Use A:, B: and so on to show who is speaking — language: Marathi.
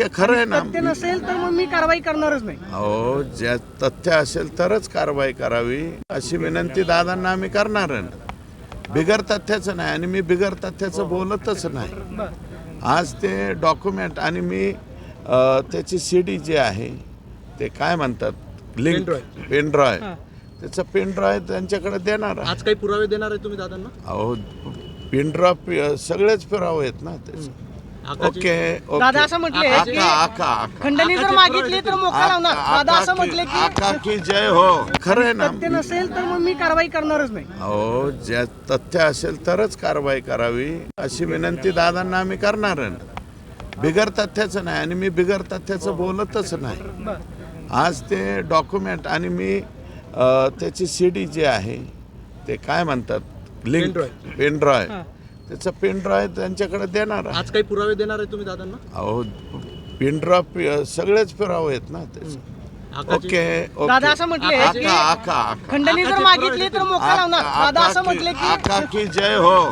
A: ओके खरं आहे ना.
B: तथ्य नसेल तर मग मी कारवाई करणारच नाही.
A: अहो ज्या तथ्य असेल तरच कारवाई करावी. अशी विनंती दादांना आम्ही करणार आहे. ना बिगर तथ्याचं नाही आणि मी बिगर तथ्याचं बोलतच नाही. आज ते डॉक्युमेंट आणि मी अ, त्याची सी डी जी आहे ते काय म्हणतात? Link pendrive. त्याचं पेनड्रॉय त्यांच्याकडे देणार आहे.
C: आज काही पुरावे देणार आहे तुम्ही दादांना?
A: अहो पेनड्रॉप सगळेच पुरावे आहेत ना. त्याचे ओके ओके.
B: दादा असं म्हटले की
A: आका आका.
B: खंडणी जर मागितली तर मोका लावणार. दादा असं म्हटले की
A: आका की जय हो. खरं आहे ना?
B: तथ्य नसेल तर मग मी कारवाई करणारच नाही.
A: अहो ज्या तथ्य असेल तरच कारवाई करावी. अशी विनंती दादांना आम्ही करणार आहे ना. बिगर तथ्याचं नाही आणि मी बिगर तथ्याचं बोलतच नाही. आज ते डॉक्युमेंट आणि मी अ, त्याची सी डी जी आहे ते काय म्हणतात? लिंक.
C: पेनड्रॉय.
B: हां.
A: त्याचं पेनड्रॉय त्यांच्याकडे देणार आहे.
C: आज काही पुरावे देणार आहे तुम्ही दादांना?
A: अहो पेनड्रॉप सगळेच पुरावे आहेत ना त्याचे ओके ओके.
B: दादा असं म्हटले की
A: आका आका आका.
B: खंडणी जर मागितली तर मोका लावणार. दादा असं म्हटले की
A: आका की जय हो.